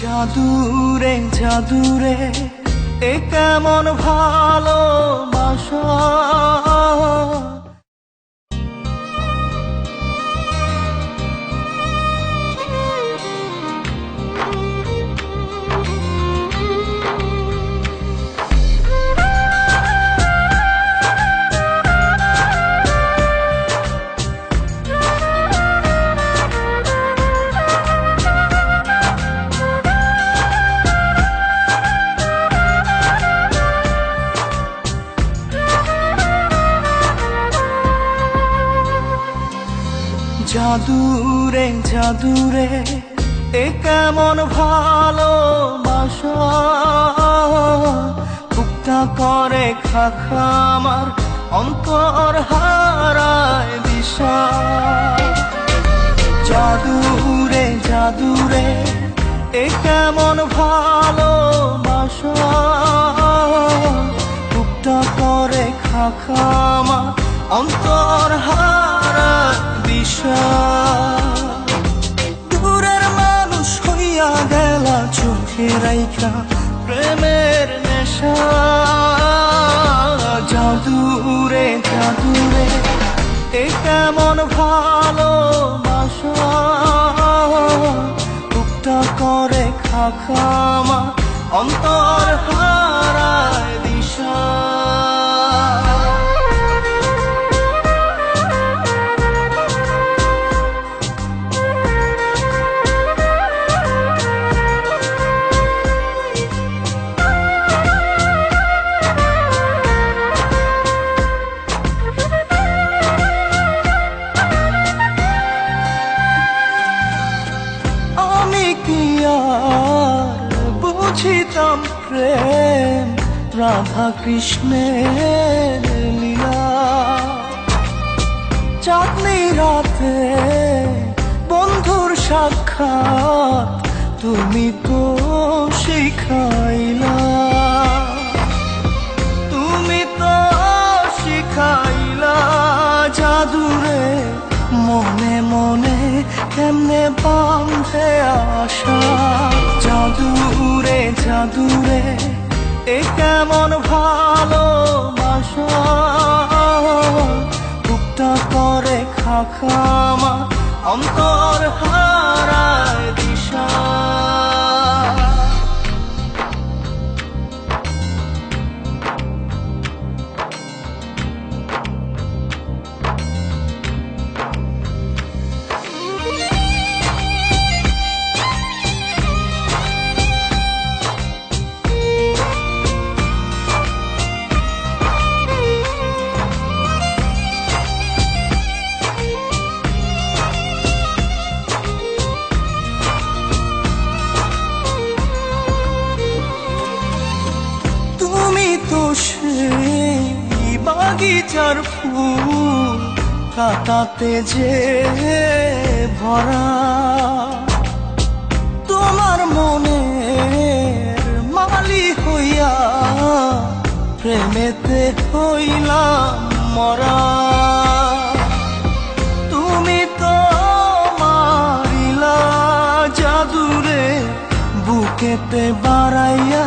জাদুরে জাদুরে এ কেমন ভালোবাসা। জাদুরে জাদুরে, এ কেমন ভালোবাসা। মুক্তা করে খাখা আমার অন্তর হারায় দিশা। জাদুরে জাদুরে, এ কেমন ভালোবাসা। মুক্তা করে খাখামা অন্তর হারা দিশা দূরের মানুষ হইয়া গেলা চোখে রাইখা প্রেমের নেশা। জাদুরে জাদুরে, এ কেমন ভালোবাসা? উক্তা করে খাখামা অন্তর হারায় দিশা। বুঝিতাম প্রেম, রাধা কৃষ্ণের লীলা। চাঁদনি রাতে বন্ধুর সাক্ষাৎ তুমি তো শিখাইলা। তুমি তো শিখাইলা জাদুরে মনে মনে কেমনে বাঁধে আশা। এ কেমন ভালোবাসা? উক্তা করে খাখামা অন্তর হারায় সেই বাগিচার ফুল কাটাতে যে ভরা। তোমার মনে মালি হইয়া প্রেমেতে হইলাম মরা। তুমি তো মারিলা জাদুরে বুকেতে বাড়াইয়া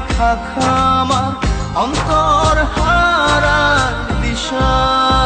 করে খাখামা অন্তর হারার দিশা।